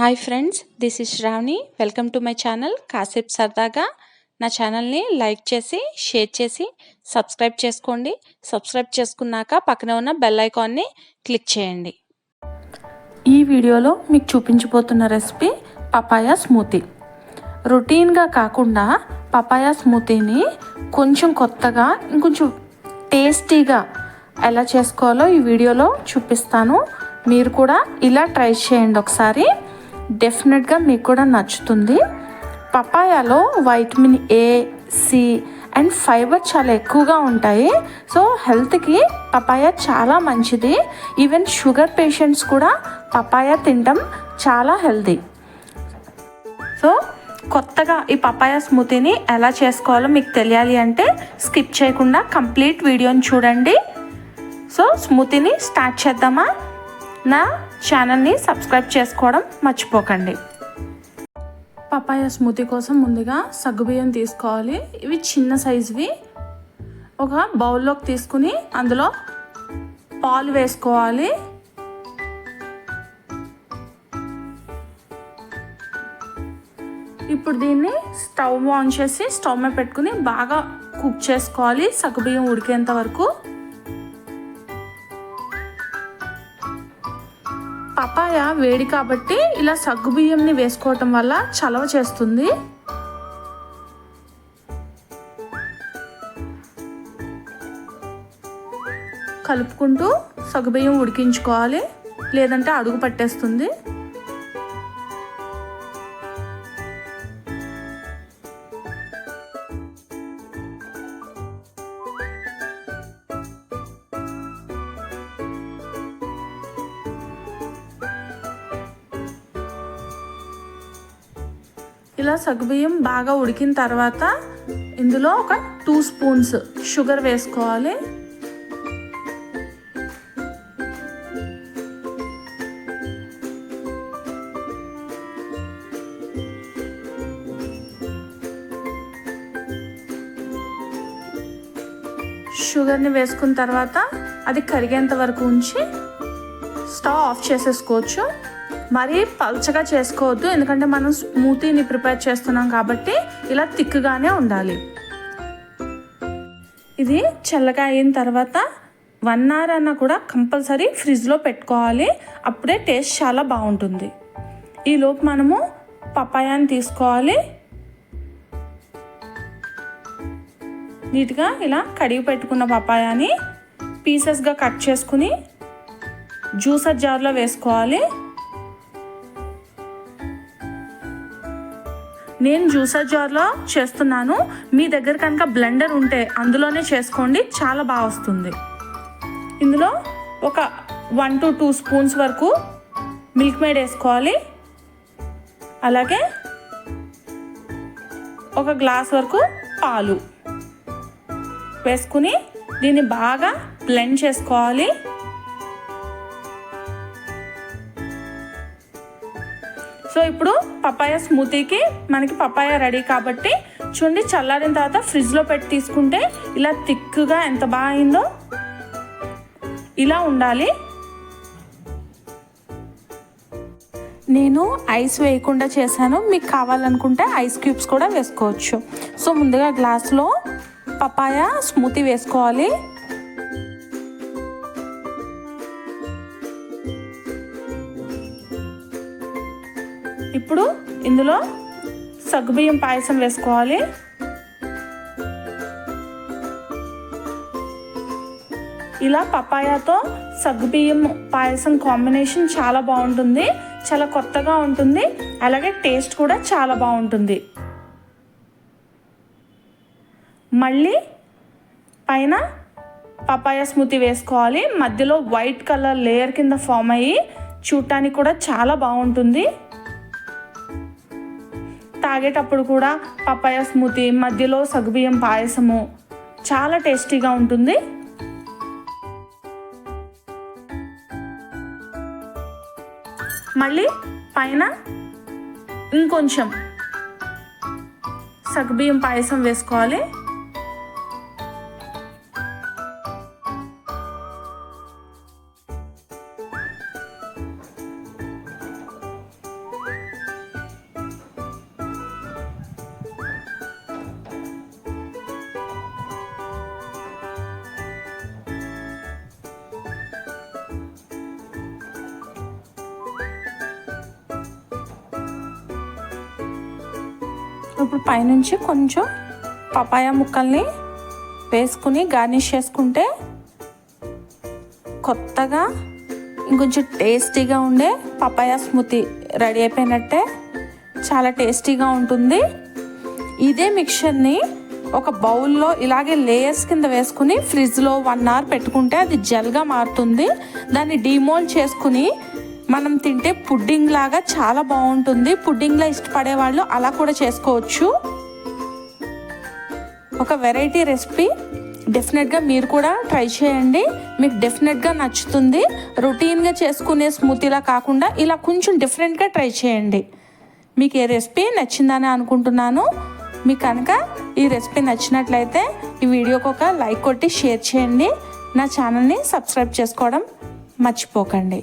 Hi friends this is Shravani welcome to my channel కాసేపు సరదాగా నా ఛానల్ని లైక్ చేసి షేర్ చేసి సబ్స్క్రైబ్ చేసుకోండి. సబ్స్క్రైబ్ చేసుకున్నాక పక్కన ఉన్న బెల్ ఐకాన్ని క్లిక్ చేయండి. ఈ వీడియోలో మీకు చూపించబోతున్న రెసిపీ పపాయా స్మూతీ రొటీన్గా కాకుండా పపాయా స్మూతీని కొంచెం కొత్తగా ఇంకొంచెం టేస్టీగా ఎలా చేసుకోవాలో ఈ వీడియోలో చూపిస్తాను. మీరు కూడా ఇలా ట్రై చేయండి ఒకసారి. డెఫినెట్గా మీకు కూడా నచ్చుతుంది. పపాయాలో vitamin A C and fibre చాలా ఎక్కువగా ఉంటాయి. సో హెల్త్కి పపాయ చాలా మంచిది. ఈవెన్ షుగర్ పేషెంట్స్ కూడా పపాయ తినడం చాలా హెల్తీ. సో కొత్తగా ఈ పపాయ స్మూతీని ఎలా చేసుకోవాలో మీకు తెలియాలి అంటే స్కిప్ చేయకుండా కంప్లీట్ వీడియోని చూడండి. సో స్మూతీని స్టార్ట్ చేద్దామా? నా ఛానల్ని సబ్స్క్రైబ్ చేసుకోవడం మర్చిపోకండి. పపాయ స్మూతీ కోసం ముందుగా సగ్గుబియ్యం తీసుకోవాలి. ఇవి చిన్న సైజువి. ఒక బౌల్లోకి తీసుకుని అందులో పాలు వేసుకోవాలి. ఇప్పుడు దీన్ని స్టవ్ ఆన్ చేసి స్టవ్ మీద పెట్టుకుని బాగా కుక్ చేసుకోవాలి. సగ్గుబియ్యం ఉడికేంత వరకు. పపాయ వేడి కాబట్టి ఇలా సగ్గుబియ్యంని వేసుకోవటం వల్ల చలవ చేస్తుంది. కలుపుకుంటూ సగ్గుబియ్యం ఉడికించుకోవాలి. లేదంటే అడుగు పట్టేస్తుంది. ఇలా సగ్గుబియ్యం బాగా ఉడికిన తర్వాత ఇందులో ఒక టూ స్పూన్స్ షుగర్ వేసుకోవాలి. షుగర్ని వేసుకున్న తర్వాత అది కరిగేంత వరకు ఉంచి స్టవ్ ఆఫ్ చేసేసుకోవచ్చు. మరీ పల్చగా చేసుకోవద్దు ఎందుకంటే మనం స్మూతీని ప్రిపేర్ చేస్తున్నాం కాబట్టి ఇలా థిక్గానే ఉండాలి. ఇది చల్లగా అయిన తర్వాత వన్ అవర్ అన్న కూడా కంపల్సరీ ఫ్రిడ్జ్లో పెట్టుకోవాలి. అప్పుడే టేస్ట్ చాలా బాగుంటుంది. ఈలోపు మనము పపాయాని తీసుకోవాలి. నీట్గా ఇలా కడిగి పెట్టుకున్న పపాయాని పీసెస్గా కట్ చేసుకుని జ్యూసర్ జార్లో వేసుకోవాలి. నేను జ్యూసర్ జార్లో చేస్తున్నాను. మీ దగ్గర కనుక బ్లెండర్ ఉంటే అందులోనే చేసుకోండి. చాలా బాగా వస్తుంది. ఇందులో ఒక వన్ టు టూ స్పూన్స్ వరకు మిల్క్ మేడ్ వేసుకోవాలి. అలాగే ఒక గ్లాస్ వరకు పాలు వేసుకుని దీన్ని బాగా బ్లెండ్ చేసుకోవాలి. సో ఇప్పుడు పపాయ స్మూతీకి మనకి పపాయ రెడీ కాబట్టి చూడండి చల్లారిన తర్వాత ఫ్రిడ్జ్లో పెట్టి తీసుకుంటే ఇలా థిక్గా ఎంత బాగా అయిందో ఇలా ఉండాలి. నేను ఐస్ వేయకుండా చేశాను. మీకు కావాలనుకుంటే ఐస్ క్యూబ్స్ కూడా వేసుకోవచ్చు. సో ముందుగా గ్లాస్లో పపాయ స్మూతీ వేసుకోవాలి. ఇప్పుడు ఇందులో సగ్గుబియ్యం పాయసం వేసుకోవాలి. ఇలా పపాయాతో సగ్గుబియ్యం పాయసం కాంబినేషన్ చాలా బాగుంటుంది. చాలా కొత్తగా ఉంటుంది. అలాగే టేస్ట్ కూడా చాలా బాగుంటుంది. మళ్ళీ పైన పపాయ స్మూతి వేసుకోవాలి. మధ్యలో వైట్ కలర్ లేయర్ కింద ఫామ్ అయ్యి చూడటానికి కూడా చాలా బాగుంటుంది. తాగేటప్పుడు కూడా పపాయ స్మూతీ మధ్యలో సగ్గుబియ్యం పాయసము చాలా టేస్టీగా ఉంటుంది. మళ్ళీ పైన ఇంకొంచెం సగ్గుబియ్యం పాయసం వేసుకోవాలి. ఇప్పుడు పైనుంచి కొంచెం పపాయ ముక్కల్ని వేసుకుని గార్నిష్ చేసుకుంటే కొత్తగా ఇంకొంచెం టేస్టీగా ఉండే పపాయ స్మూతీ రెడీ అయిపోయినట్టే చాలా టేస్టీగా ఉంటుంది. ఇదే మిక్చర్ని ఒక బౌల్లో ఇలాగే లేయర్స్ కింద వేసుకుని ఫ్రిడ్జ్లో వన్ అవర్ పెట్టుకుంటే అది జెల్గా మారుతుంది. దాన్ని డిమోల్డ్ చేసుకుని మనం తింటే పుడ్డింగ్ లాగా చాలా బాగుంటుంది. పుడ్డింగ్లో ఇష్టపడే వాళ్ళు అలా కూడా చేసుకోవచ్చు. ఒక వెరైటీ రెసిపీ డెఫినెట్గా మీరు కూడా ట్రై చేయండి. మీకు డెఫినెట్గా నచ్చుతుంది. రొటీన్గా చేసుకునే స్మూతీలా కాకుండా ఇలా కొంచెం డిఫరెంట్గా ట్రై చేయండి. మీకు ఏ రెసిపీ నచ్చిందని అనుకుంటున్నాను. మీకు కనుక ఈ రెసిపీ నచ్చినట్లయితే ఈ వీడియోకి ఒక లైక్ కొట్టి షేర్ చేయండి. నా ఛానల్ని సబ్స్క్రైబ్ చేసుకోవడం మర్చిపోకండి.